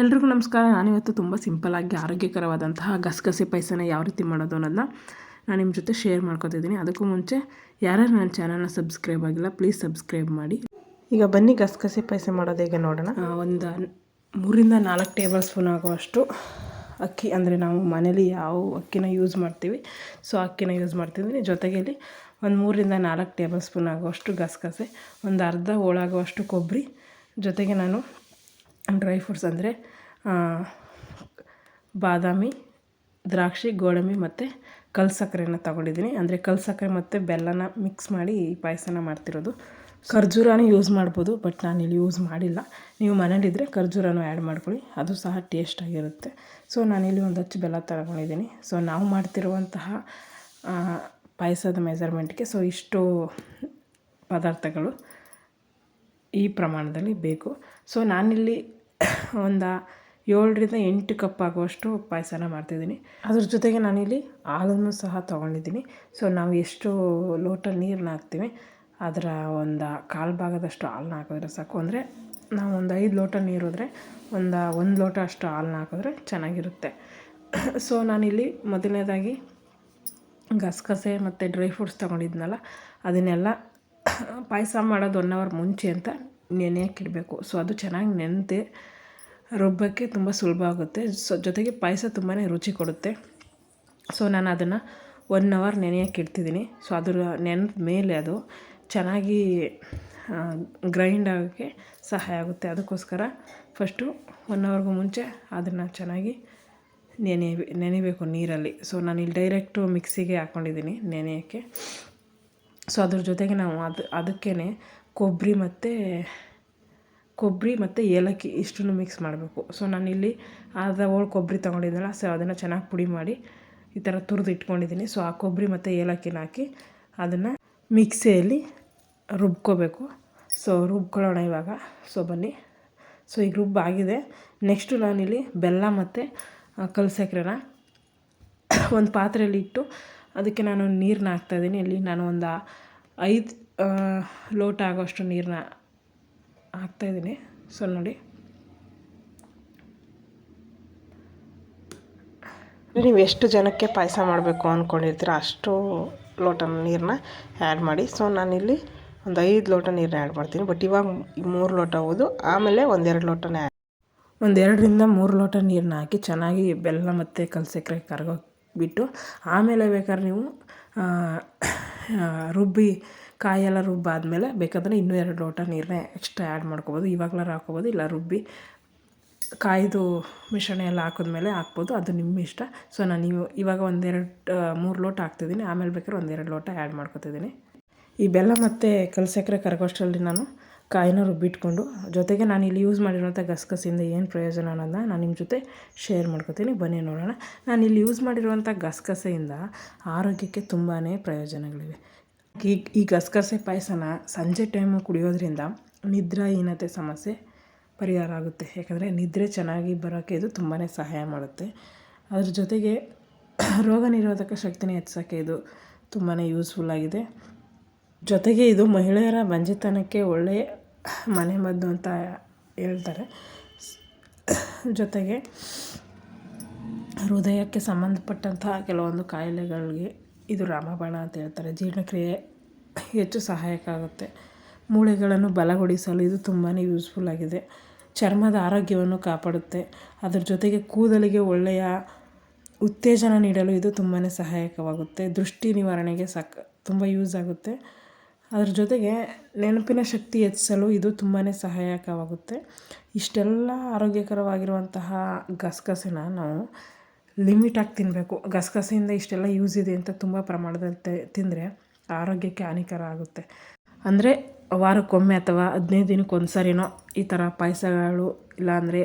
ಎಲ್ರಿಗೂ ನಮಸ್ಕಾರ. ನಾನಿವತ್ತು ತುಂಬ ಸಿಂಪಲ್ಲಾಗಿ ಆರೋಗ್ಯಕರವಾದಂತಹ ಗಸಗಸೆ ಪಾಯಸನ ಯಾವ ರೀತಿ ಮಾಡೋದು ಅನ್ನೋದನ್ನ ನಾನು ನಿಮ್ಮ ಜೊತೆ ಶೇರ್ ಮಾಡ್ಕೊತಿದ್ದೀನಿ ಅದಕ್ಕೂ ಮುಂಚೆ ಯಾರ್ಯಾರು ನನ್ನ ಚಾನಲ್ನ ಸಬ್ಸ್ಕ್ರೈಬ್ ಆಗಿಲ್ಲ ಪ್ಲೀಸ್ ಸಬ್ಸ್ಕ್ರೈಬ್ ಮಾಡಿ. ಈಗ ಬನ್ನಿ ಗಸಗಸೆ ಪಾಯಸ ಮಾಡೋದು ಹೇಗೆ ನೋಡೋಣ. ಒಂದು ಮೂರಿಂದ ನಾಲ್ಕು ಟೇಬಲ್ ಸ್ಪೂನ್ ಆಗುವಷ್ಟು ಅಕ್ಕಿ ಅಂದರೆ ನಾವು ಮನೇಲಿ ಯಾವ ಅಕ್ಕಿನ ಯೂಸ್ ಮಾಡ್ತೀವಿ ಸೊ ಅಕ್ಕಿನ ಯೂಸ್ ಮಾಡ್ತಿದ್ದೀನಿ. ಜೊತೆಗೆ ಇಲ್ಲಿ ಒಂದು ಮೂರಿಂದ ನಾಲ್ಕು ಟೇಬಲ್ ಸ್ಪೂನ್ ಆಗುವಷ್ಟು ಗಸಗಸೆ ಒಂದು ಅರ್ಧ ಹೋಳಾಗುವಷ್ಟು ಕೊಬ್ಬರಿ ಜೊತೆಗೆ ನಾನು ಡ್ರೈ ಫ್ರೂಟ್ಸ್ ಅಂದರೆ ಬಾದಾಮಿ, ದ್ರಾಕ್ಷಿ, ಗೋಡಂಬಿ ಮತ್ತು ಕಲ್ ಸಕ್ಕರೆನ ತಗೊಂಡಿದ್ದೀನಿ. ಅಂದರೆ ಕಲ್ ಸಕ್ಕರೆ ಮತ್ತು ಬೆಲ್ಲನ ಮಿಕ್ಸ್ ಮಾಡಿ ಈ ಪಾಯಸನ ಮಾಡ್ತಿರೋದು. ಖರ್ಜೂರನೂ ಯೂಸ್ ಮಾಡ್ಬೋದು ಬಟ್ ನಾನು ಇಲ್ಲಿ ಯೂಸ್ ಮಾಡಿಲ್ಲ. ನೀವು ಮನೇಲಿದ್ದರೆ ಖರ್ಜೂರನೂ ಆ್ಯಡ್ ಮಾಡ್ಕೊಳ್ಳಿ. ಅದು ಸಹ ಟೇಸ್ಟಾಗಿರುತ್ತೆ ಸೊ ನಾನಿಲ್ಲಿ ಒಂದು ಹಚ್ಚು ಬೆಲ್ಲ ತಗೊಂಡಿದ್ದೀನಿ. ಸೊ ನಾವು ಮಾಡ್ತಿರುವಂತಹ ಪಾಯಸದ ಮೆಜರ್ಮೆಂಟ್ಗೆ ಸೊ ಇಷ್ಟು ಪದಾರ್ಥಗಳು ಈ ಪ್ರಮಾಣದಲ್ಲಿ ಬೇಕು. ಸೊ ನಾನಿಲ್ಲಿ ಒಂದು ಏಳರಿಂದ ಎಂಟು ಕಪ್ ಆಗುವಷ್ಟು ಪಾಯಸನ ಮಾಡ್ತಿದ್ದೀನಿ. ಅದ್ರ ಜೊತೆಗೆ ನಾನಿಲ್ಲಿ ಹಾಲನ್ನು ಸಹ ತೊಗೊಂಡಿದ್ದೀನಿ. ಸೊ ನಾವು ಎಷ್ಟು ಲೋಟ ನೀರನ್ನ ಹಾಕ್ತೀವಿ, ಅದರ ಒಂದು ಕಾಲು ಭಾಗದಷ್ಟು ಹಾಲನ್ನ ಹಾಕಿದ್ರೆ ಸಾಕು. ಅಂದರೆ ನಾವು ಒಂದು ಐದು ಲೋಟ ನೀರು ಹೋದರೆ ಒಂದು ಒಂದು ಲೋಟ ಅಷ್ಟು ಹಾಲನ್ನ ಹಾಕಿದ್ರೆ ಚೆನ್ನಾಗಿರುತ್ತೆ. ಸೊ ನಾನಿಲ್ಲಿ ಮೊದಲನೇದಾಗಿ ಗಸಗಸೆ ಮತ್ತು ಡ್ರೈ ಫ್ರೂಟ್ಸ್ ತೊಗೊಂಡಿದ್ನಲ್ಲ, ಅದನ್ನೆಲ್ಲ ಪಾಯಸ ಮಾಡೋದು ಒನ್ ಅವರ್ ಮುಂಚೆ ಅಂತ ನೆನೆಯೋಕ್ಕಿಡಬೇಕು ಸೊ ಅದು ಚೆನ್ನಾಗಿ ನೆನೆದು ರುಬ್ಬಕ್ಕೆ ತುಂಬ ಸುಲಭ ಆಗುತ್ತೆ. ಸೊ ಜೊತೆಗೆ ಪಾಯಸ ತುಂಬಾ ರುಚಿ ಕೊಡುತ್ತೆ. ಸೊ ನಾನು ಅದನ್ನು ಒನ್ ಅವರ್ ನೆನೆಯೋಕೆ ಇಡ್ತಿದ್ದೀನಿ ಸೊ ಅದರ ನೆನೆದ ಮೇಲೆ ಅದು ಚೆನ್ನಾಗಿ ಗ್ರೈಂಡ್ ಆಗೋಕ್ಕೆ ಸಹಾಯ ಆಗುತ್ತೆ. ಅದಕ್ಕೋಸ್ಕರ ಫಸ್ಟು ಒನ್ ಅವರ್ಗೂ ಮುಂಚೆ ಅದನ್ನು ಚೆನ್ನಾಗಿ ನೆನೆ, ನೆನೆಬೇಕು ನೀರಲ್ಲಿ. ಸೊ ನಾನು ಇಲ್ಲಿ ಡೈರೆಕ್ಟು ಮಿಕ್ಸಿಗೆ ಹಾಕ್ಕೊಂಡಿದ್ದೀನಿ ನೆನೆಯೋಕ್ಕೆ. ಸೊ ಅದ್ರ ಜೊತೆಗೆ ನಾವು ಅದು ಅದಕ್ಕೇ ಕೊಬ್ಬರಿ ಮತ್ತು ಕೊಬ್ಬರಿ ಮತ್ತು ಏಲಕ್ಕಿ ಇಷ್ಟನ್ನು ಮಿಕ್ಸ್ ಮಾಡಬೇಕು. ಸೊ ನಾನಿಲ್ಲಿ ಅರ್ಧ ಹೋಳು ಕೊಬ್ಬರಿ ತೊಗೊಂಡಿದ್ದೆನಲ್ಲ ಸೊ ಅದನ್ನು ಚೆನ್ನಾಗಿ ಪುಡಿ ಮಾಡಿ ಈ ಥರ ತುರಿದು ಇಟ್ಕೊಂಡಿದ್ದೀನಿ. ಸೊ ಆ ಕೊಬ್ಬರಿ ಮತ್ತು ಏಲಕ್ಕಿನ ಹಾಕಿ ಅದನ್ನು ಮಿಕ್ಸಿಯಲ್ಲಿ ರುಬ್ಕೋಬೇಕು. ಸೊ ರುಬ್ಕೊಳ್ಳೋಣ ಇವಾಗ. ಸೊ ಬನ್ನಿ. ಸೊ ಈಗ ರುಬ್ಬ ಆಗಿದೆ. ನೆಕ್ಸ್ಟು ನಾನಿಲ್ಲಿ ಬೆಲ್ಲ ಮತ್ತು ಕಲ್ಸಕ್ರೆನ ಒಂದು ಪಾತ್ರೆಯಲ್ಲಿ ಇಟ್ಟು ಅದಕ್ಕೆ ನಾನು ನೀರನ್ನ ಹಾಕ್ತಾಯಿದ್ದೀನಿ ಇಲ್ಲಿ ನಾನು ಒಂದು ಐದು ಲೋಟ ಆಗೋಷ್ಟು ನೀರನ್ನ ಹಾಕ್ತಾಯಿದ್ದೀನಿ ಸೊ ನೋಡಿ. ನೀವು ಎಷ್ಟು ಜನಕ್ಕೆ ಪಾಯಸ ಮಾಡಬೇಕು ಅಂದ್ಕೊಂಡಿರ್ತೀರ ಅಷ್ಟು ಲೋಟ ನೀರನ್ನ ಆ್ಯಡ್ ಮಾಡಿ. ಸೊ ನಾನಿಲ್ಲಿ ಒಂದು ಐದು ಲೋಟ ನೀರನ್ನ ಆ್ಯಡ್ ಮಾಡ್ತೀನಿ. ಬಟ್ ಇವಾಗ ಮೂರು ಲೋಟ ಹೋದು. ಆಮೇಲೆ ಒಂದೆರಡು ಲೋಟನೇ ಒಂದೆರಡರಿಂದ ಮೂರು ಲೋಟ ನೀರನ್ನ ಹಾಕಿ ಚೆನ್ನಾಗಿ ಬೆಲ್ಲ ಮತ್ತು ಕಲ್ ಕರ್ಗೋಗ್ಬಿಟ್ಟು ಆಮೇಲೆ ಬೇಕಾದ್ರೆ ನೀವು ರುಬ್ಬಿ ಕಾಯೆಲ್ಲ ರುಬ್ಬಾದಮೇಲೆ ಬೇಕಾದ್ರೆ ಇನ್ನೂ ಎರಡು ಲೋಟ ನೀರನ್ನ ಎಕ್ಸ್ಟ್ರಾ ಆ್ಯಡ್ ಮಾಡ್ಕೋಬೋದು. ಇವಾಗಲಾರು ಹಾಕ್ಕೊಬೋದು, ಇಲ್ಲ ರುಬ್ಬಿ ಕಾಯ್ದು ಮಿಶ್ರಣ ಎಲ್ಲ ಹಾಕಿದ್ಮೇಲೆ ಹಾಕ್ಬೋದು. ಅದು ನಿಮ್ಮ ಇಷ್ಟ. ಸೊ ನಾನು ಇವು, ಇವಾಗ ಒಂದೆರಡು ಮೂರು ಲೋಟ ಹಾಕ್ತಿದ್ದೀನಿ. ಆಮೇಲೆ ಬೇಕಾದ್ರೆ ಒಂದೆರಡು ಲೋಟ ಆ್ಯಡ್ ಮಾಡ್ಕೊತಿದ್ದೀನಿ. ಈ ಬೆಲ್ಲ ಮತ್ತು ಕಲಸಕ್ಕರೆ ಕರಗೋಷ್ಟರಲ್ಲಿ ನಾನು. ಕಾಯಿನ ರುಬ್ಬಿಟ್ಕೊಂಡು, ಜೊತೆಗೆ ನಾನು ಇಲ್ಲಿ ಯೂಸ್ ಮಾಡಿರೋಂಥ ಗಸಗಸೆಯಿಂದ ಏನು ಪ್ರಯೋಜನ ಅನ್ನೋದನ್ನ ನಾನು ನಿಮ್ಮ ಜೊತೆ ಶೇರ್ ಮಾಡ್ಕೊತೀನಿ. ಬನ್ನಿ ನೋಡೋಣ. ನಾನು ಇಲ್ಲಿ ಯೂಸ್ ಮಾಡಿರುವಂಥ ಗಸಗಸೆಯಿಂದ ಆರೋಗ್ಯಕ್ಕೆ ತುಂಬಾ ಪ್ರಯೋಜನಗಳಿವೆ. ಈ ಈ ಗಸಗಸೆ ಪಾಯಸನ ಸಂಜೆ ಟೈಮು ಕುಡಿಯೋದ್ರಿಂದ ನಿದ್ರಾಹೀನತೆ ಸಮಸ್ಯೆ ಪರಿಹಾರ ಆಗುತ್ತೆ. ಯಾಕಂದರೆ ನಿದ್ರೆ ಚೆನ್ನಾಗಿ ಬರೋಕ್ಕೆ ಇದು ತುಂಬಾ ಸಹಾಯ ಮಾಡುತ್ತೆ. ಅದ್ರ ಜೊತೆಗೆ ರೋಗ ನಿರೋಧಕ ಶಕ್ತಿನ ಹೆಚ್ಚಿಸೋಕ್ಕೆ ಇದು ತುಂಬಾ ಯೂಸ್ಫುಲ್ ಆಗಿದೆ. ಜೊತೆಗೆ ಇದು ಮಹಿಳೆಯರ ಬಂಜೆತನಕ್ಕೆ ಒಳ್ಳೆಯ ಮನೆಮದ್ದು ಅಂತ ಹೇಳ್ತಾರೆ. ಜೊತೆಗೆ ಹೃದಯಕ್ಕೆ ಸಂಬಂಧಪಟ್ಟಂತಹ ಕೆಲವೊಂದು ಕಾಯಿಲೆಗಳಿಗೆ ಇದು ರಾಮಬಾಣ ಅಂತ ಹೇಳ್ತಾರೆ. ಜೀರ್ಣಕ್ರಿಯೆ ಹೆಚ್ಚು ಸಹಾಯಕ ಆಗುತ್ತೆ ಮೂಳೆಗಳನ್ನು ಬಲಗೊಳಿಸಲು ಇದು ತುಂಬಾ ಯೂಸ್ಫುಲ್ ಆಗಿದೆ. ಚರ್ಮದ ಆರೋಗ್ಯವನ್ನು ಕಾಪಾಡುತ್ತೆ. ಅದ್ರ ಜೊತೆಗೆ ಕೂದಲಿಗೆ ಒಳ್ಳೆಯ ಉತ್ತೇಜನ ನೀಡಲು ಇದು ತುಂಬಾ ಸಹಾಯಕವಾಗುತ್ತೆ. ದೃಷ್ಟಿ ನಿವಾರಣೆಗೆ ಸಕ್, ತುಂಬ ಯೂಸ್ ಆಗುತ್ತೆ. ಅದ್ರ ಜೊತೆಗೆ ನೆನಪಿನ ಶಕ್ತಿ ಹೆಚ್ಚಿಸಲು ಇದು ತುಂಬಾ ಸಹಾಯಕವಾಗುತ್ತೆ. ಇಷ್ಟೆಲ್ಲ ಆರೋಗ್ಯಕರವಾಗಿರುವಂತಹ ಗಸಗಸೆನ ನಾವು ಲಿಮಿಟಾಗಿ ತಿನ್ನಬೇಕು ಗಸಗಸೆಯಿಂದ ಇಷ್ಟೆಲ್ಲ ಯೂಸ್ ಇದೆ ಅಂತ ತುಂಬ ಪ್ರಮಾಣದಲ್ಲಿ ತಿಂದರೆ ಆರೋಗ್ಯಕ್ಕೆ ಹಾನಿಕರ ಆಗುತ್ತೆ. ಅಂದರೆ ವಾರಕ್ಕೊಮ್ಮೆ ಅಥವಾ ಹದಿನೈದು ದಿನಕ್ಕೆ ಒಂದು ಸಾರಿನೋ ಈ ಥರ ಪಾಯಸಗಳು ಇಲ್ಲಾಂದರೆ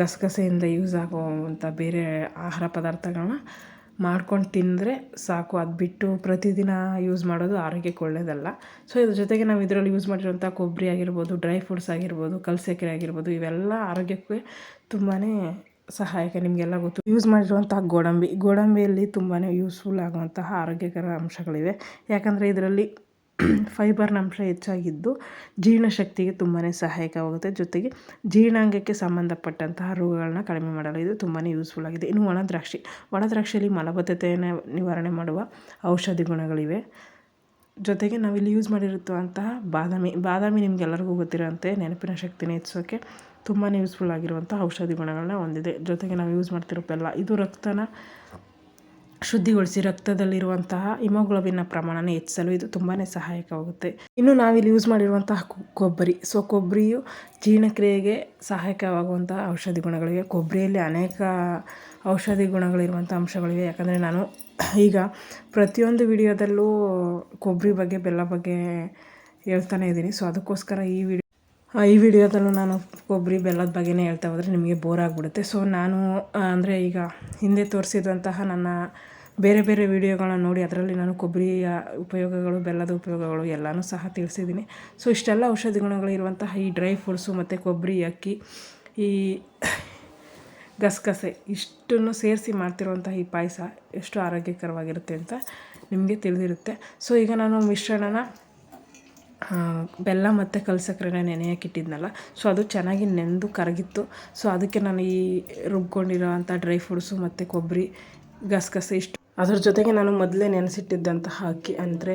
ಗಸಗಸೆಯಿಂದ ಯೂಸ್ ಆಗುವಂಥ ಬೇರೆ ಆಹಾರ ಪದಾರ್ಥಗಳನ್ನ ಮಾಡ್ಕೊಂಡು ತಿಂದರೆ ಸಾಕು. ಅದು ಬಿಟ್ಟು ಪ್ರತಿದಿನ ಯೂಸ್ ಮಾಡೋದು ಆರೋಗ್ಯಕ್ಕೆ ಒಳ್ಳೆಯದಲ್ಲ ಸೊ ಇದ್ರ ಜೊತೆಗೆ ನಾವು ಇದರಲ್ಲಿ ಯೂಸ್ ಮಾಡಿರೋಂಥ ಕೊಬ್ಬರಿ ಆಗಿರ್ಬೋದು ಡ್ರೈ ಫ್ರೂಟ್ಸ್ ಆಗಿರ್ಬೋದು, ಕಲ್ಸೆಕರೆ ಆಗಿರ್ಬೋದು, ಇವೆಲ್ಲ ಆರೋಗ್ಯಕ್ಕೆ ತುಂಬಾ ಸಹಾಯಕ ನಿಮಗೆಲ್ಲ ಗೊತ್ತು. ಯೂಸ್ ಮಾಡಿರುವಂತಹ ಗೋಡಂಬಿ. ಗೋಡಂಬಿಯಲ್ಲಿ ತುಂಬಾ ಯೂಸ್ಫುಲ್ ಆಗುವಂತಹ ಆರೋಗ್ಯಕರ ಅಂಶಗಳಿವೆ. ಯಾಕಂದರೆ ಇದರಲ್ಲಿ ಫೈಬರ್ನ ಅಂಶ ಹೆಚ್ಚಾಗಿದ್ದು ಜೀರ್ಣಶಕ್ತಿಗೆ ತುಂಬಾ ಸಹಾಯಕವಾಗುತ್ತೆ. ಜೊತೆಗೆ ಜೀರ್ಣಾಂಗಕ್ಕೆ ಸಂಬಂಧಪಟ್ಟಂತಹ ರೋಗಗಳನ್ನ ಕಡಿಮೆ ಮಾಡಲು ಇದು ತುಂಬಾ ಯೂಸ್ಫುಲ್ ಆಗಿದೆ. ಇನ್ನು ಒಣ ದ್ರಾಕ್ಷಿ. ಒಣ ದ್ರಾಕ್ಷಿಯಲ್ಲಿ ಮಲಬದ್ಧತೆಯನ್ನು ನಿವಾರಣೆ ಮಾಡುವ ಔಷಧಿ ಗುಣಗಳಿವೆ. ಜೊತೆಗೆ ನಾವಿಲ್ಲಿ ಯೂಸ್ ಮಾಡಿರುವಂತಹ ಬಾದಾಮಿ. ಬಾದಾಮಿ ನಿಮಗೆಲ್ಲರಿಗೂ ಗೊತ್ತಿರೋಂತೆ ನೆನಪಿನ ಶಕ್ತಿನ ಹೆಚ್ಚಿಸೋಕ್ಕೆ ತುಂಬಾ ಯೂಸ್ಫುಲ್ ಆಗಿರುವಂಥ ಔಷಧಿ ಗುಣಗಳನ್ನ ಹೊಂದಿದೆ. ಜೊತೆಗೆ ನಾವು ಯೂಸ್ ಮಾಡ್ತಿರೋ ಬೆಲ್ಲ, ಇದು ರಕ್ತನ ಶುದ್ಧಿಗೊಳಿಸಿ ರಕ್ತದಲ್ಲಿರುವಂತಹ ಹಿಮೋಗ್ಲೋಬಿನ್ನ ಪ್ರಮಾಣನ ಹೆಚ್ಚಿಸಲು ಇದು ತುಂಬಾ ಸಹಾಯಕವಾಗುತ್ತೆ. ಇನ್ನು ನಾವಿಲ್ಲಿ ಯೂಸ್ ಮಾಡಿರುವಂತಹ ಕೊಬ್ಬರಿ. ಸೊ ಕೊಬ್ಬರಿಯು ಜೀರ್ಣಕ್ರಿಯೆಗೆ ಸಹಾಯಕವಾಗುವಂತಹ ಔಷಧಿ ಗುಣಗಳಿವೆ. ಕೊಬ್ಬರಿಯಲ್ಲಿ ಅನೇಕ ಔಷಧಿ ಗುಣಗಳಿರುವಂಥ ಅಂಶಗಳಿವೆ. ಯಾಕಂದರೆ ನಾನು ಈಗ ಪ್ರತಿಯೊಂದು ವಿಡಿಯೋದಲ್ಲೂ ಕೊಬ್ಬರಿ ಬಗ್ಗೆ, ಬೆಲ್ಲ ಬಗ್ಗೆ ಹೇಳ್ತಾನೆ ಇದ್ದೀನಿ. ಸೊ ಅದಕ್ಕೋಸ್ಕರ ಈ ವಿಡಿಯೋ ಈ ವಿಡಿಯೋದಲ್ಲೂ ನಾನು ಕೊಬ್ಬರಿ ಬೆಲ್ಲದ ಬಗ್ಗೆನೇ ಹೇಳ್ತಾ ಹೋದರೆ ನಿಮಗೆ ಬೋರ್ ಆಗಿಬಿಡುತ್ತೆ. ಸೊ ನಾನು ಅಂದರೆ ಈಗ ಹಿಂದೆ ತೋರಿಸಿದಂತಹ ನನ್ನ ಬೇರೆ ಬೇರೆ ವಿಡಿಯೋಗಳನ್ನ ನೋಡಿ ಅದರಲ್ಲಿ ನಾನು ಕೊಬ್ಬರಿಯ ಉಪಯೋಗಗಳು, ಬೆಲ್ಲದ ಉಪಯೋಗಗಳು ಎಲ್ಲನೂ ಸಹ ತಿಳಿಸಿದ್ದೀನಿ. ಸೊ ಇಷ್ಟೆಲ್ಲ ಔಷಧಿ ಗುಣಗಳು ಇರುವಂತಹ ಈ ಡ್ರೈ ಫ್ರೂಟ್ಸು ಮತ್ತು ಕೊಬ್ಬರಿ, ಅಕ್ಕಿ, ಈ ಗಸಗಸೆ ಇಷ್ಟನ್ನು ಸೇರಿಸಿ ಮಾಡ್ತಿರುವಂತಹ ಈ ಪಾಯಸ ಎಷ್ಟು ಆರೋಗ್ಯಕರವಾಗಿರುತ್ತೆ ಅಂತ ನಿಮಗೆ ತಿಳಿದಿರುತ್ತೆ. ಸೊ ಈಗ ನಾನು ಮಿಶ್ರಣನ ಬೆಲ್ಲ ಮತ್ತು ಕಲ್ಸಕ್ರೆನ ನೆನೆಯಕ್ಕೆ ಇಟ್ಟಿದ್ನಲ್ಲ ಸೊ ಅದು ಚೆನ್ನಾಗಿ ನೆಂದು ಕರಗಿತ್ತು. ಸೊ ಅದಕ್ಕೆ ನಾನು ಈ ರುಬ್ಕೊಂಡಿರೋ ಅಂಥ ಡ್ರೈ ಫ್ರೂಟ್ಸು ಮತ್ತು ಕೊಬ್ಬರಿ ಗಸಗಸೆ ಇಷ್ಟು. ಅದ್ರ ಜೊತೆಗೆ ನಾನು ಮೊದಲೇ ನೆನೆಸಿಟ್ಟಿದ್ದಂತಹ ಅಕ್ಕಿ ಅಂದರೆ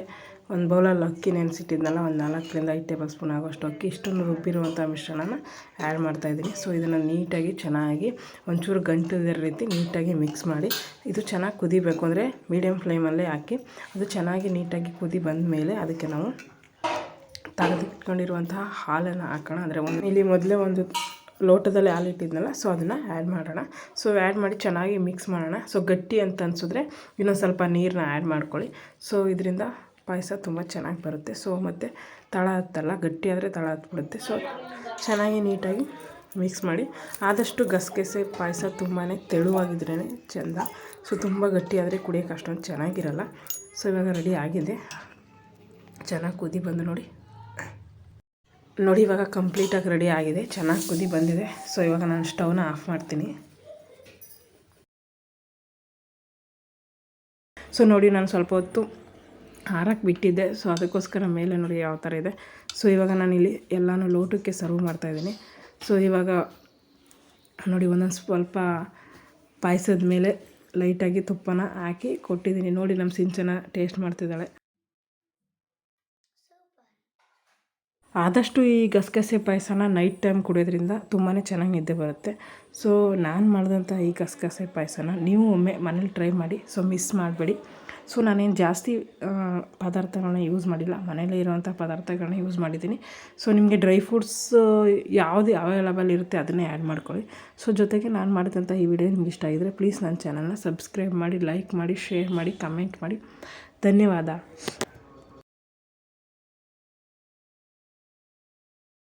ಒಂದು ಬೌಲಲ್ಲಿ ಅಕ್ಕಿ ನೆನೆಸಿಟ್ಟಿದ್ನಲ್ಲ, ಒಂದು ನಾಲ್ಕರಿಂದ ಐದು ಟೇಬಲ್ ಸ್ಪೂನ್ ಆಗೋಷ್ಟು ಅಕ್ಕಿ. ಇಷ್ಟನ್ನು ರುಬ್ಬಿರುವಂಥ ಮಿಶ್ರಣನ ಆ್ಯಡ್ ಮಾಡ್ತಾಯಿದ್ದೀನಿ ಸೊ ಇದನ್ನು ನೀಟಾಗಿ ಚೆನ್ನಾಗಿ ಒಂಚೂರು ಗಂಟದ ರೀತಿ ನೀಟಾಗಿ ಮಿಕ್ಸ್ ಮಾಡಿ. ಇದು ಚೆನ್ನಾಗಿ ಕುದಿಬೇಕು ಅಂದರೆ ಮೀಡಿಯಮ್ ಫ್ಲೇಮಲ್ಲೇ ಹಾಕಿ, ಅದು ಚೆನ್ನಾಗಿ ನೀಟಾಗಿ ಕುದಿ ಬಂದ ಮೇಲೆ ಅದಕ್ಕೆ ನಾವು ತೆಗೆದಿಟ್ಕೊಂಡಿರುವಂತಹ ಹಾಲನ್ನು ಹಾಕೋಣ. ಅಂದರೆ ಒಂದು ಇಲ್ಲಿ ಮೊದಲೇ ಒಂದು ಲೋಟದಲ್ಲಿ ಹಾಲು ಇಟ್ಟಿದ್ನಲ್ಲ ಸೊ ಅದನ್ನು ಆ್ಯಡ್ ಮಾಡೋಣ. ಸೊ ಆ್ಯಡ್ ಮಾಡಿ ಚೆನ್ನಾಗಿ ಮಿಕ್ಸ್ ಮಾಡೋಣ. ಸೊ ಗಟ್ಟಿ ಅಂತ ಅನಿಸಿದ್ರೆ ಇನ್ನೊಂದು ಸ್ವಲ್ಪ ನೀರನ್ನ ಆ್ಯಡ್ ಮಾಡ್ಕೊಳ್ಳಿ. ಸೊ ಇದರಿಂದ ಪಾಯಸ ತುಂಬ ಚೆನ್ನಾಗಿ ಬರುತ್ತೆ. ಸೊ ಮತ್ತು ತಳ ಹತ್ತಲ್ಲ, ಗಟ್ಟಿ ಆದರೆ ತಳ ಹತ್ಬಿಡುತ್ತೆ. ಸೊ ಚೆನ್ನಾಗಿ ನೀಟಾಗಿ ಮಿಕ್ಸ್ ಮಾಡಿ. ಆದಷ್ಟು ಗಸಗಸೆ ಪಾಯಸ ತುಂಬಾ ತೆಳುವಾಗಿದ್ರೇ ಚೆಂದ. ಸೊ ತುಂಬ ಗಟ್ಟಿ ಆದರೆ ಕುಡಿಯೋಕೆ ಅಷ್ಟೊಂದು ಚೆನ್ನಾಗಿರಲ್ಲ. ಸೊ ಇವಾಗ ರೆಡಿ ಆಗಿದೆ. ಚೆನ್ನಾಗಿ ಕುದಿ ಬಂದು ನೋಡಿ. ನೋಡಿ, ಇವಾಗ ಕಂಪ್ಲೀಟಾಗಿ ರೆಡಿ ಆಗಿದೆ. ಚೆನ್ನಾಗಿ ಕುದಿ ಬಂದಿದೆ. ಸೊ ಇವಾಗ ನಾನು ಸ್ಟವ್ನ ಆಫ್ ಮಾಡ್ತೀನಿ. ಸೊ ನೋಡಿ, ನಾನು ಸ್ವಲ್ಪ ಹೊತ್ತು ಹಾರಕ್ಕೆ ಬಿಟ್ಟಿದ್ದೆ. ಸೊ ಅದಕ್ಕೋಸ್ಕರ ಮೇಲೆ ನೋಡಿ ಯಾವ ಥರ ಇದೆ. ಸೊ ಇವಾಗ ಇಲ್ಲಿ ಎಲ್ಲನೂ ಲೋಟಕ್ಕೆ ಸರ್ವ್ ಮಾಡ್ತಾಯಿದ್ದೀನಿ ಸೊ ಇವಾಗ ನೋಡಿ, ಒಂದೊಂದು ಸ್ವಲ್ಪ ಪಾಯಸದ ಮೇಲೆ ಲೈಟಾಗಿ ತುಪ್ಪನ ಹಾಕಿ ಕೊಟ್ಟಿದ್ದೀನಿ. ನೋಡಿ ನಮ್ಮ ಸಿಂಚನ ಟೇಸ್ಟ್ ಮಾಡ್ತಿದ್ದಾಳೆ. ಆದಷ್ಟು ಈ ಗಸಗಸೆ ಪಾಯಸನ ನೈಟ್ ಟೈಮ್ ಕುಡಿಯೋದ್ರಿಂದ ತುಂಬಾ ಚೆನ್ನಾಗಿ ನಿದ್ದೆ ಬರುತ್ತೆ. ಸೊ ನಾನು ಮಾಡಿದಂಥ ಈ ಗಸಗಸೆ ಪಾಯಸನ ನೀವು ಒಮ್ಮೆ ಮನೇಲಿ ಟ್ರೈ ಮಾಡಿ ಸೊ ಮಿಸ್ ಮಾಡಬೇಡಿ. ಸೊ ನಾನೇನು ಜಾಸ್ತಿ ಪದಾರ್ಥಗಳನ್ನ ಯೂಸ್ ಮಾಡಿಲ್ಲ. ಮನೇಲೇ ಇರೋವಂಥ ಪದಾರ್ಥಗಳನ್ನ ಯೂಸ್ ಮಾಡಿದ್ದೀನಿ. ಸೊ ನಿಮಗೆ ಡ್ರೈ ಫ್ರೂಟ್ಸ್ ಯಾವುದು ಅವೈಲಬಲ್ ಇರುತ್ತೆ ಅದನ್ನೇ ಆ್ಯಡ್ ಮಾಡ್ಕೊಳ್ಳಿ. ಸೊ ಜೊತೆಗೆ ನಾನು ಮಾಡಿದಂಥ ಈ ವಿಡಿಯೋ ನಿಮ್ಗೆ ಇಷ್ಟ ಆಗಿದ್ರೆ ಪ್ಲೀಸ್ ನನ್ನ ಚಾನಲ್ನ ಸಬ್ಸ್ಕ್ರೈಬ್ ಮಾಡಿ ಲೈಕ್ ಮಾಡಿ ಶೇರ್ ಮಾಡಿ ಕಮೆಂಟ್ ಮಾಡಿ. ಧನ್ಯವಾದ.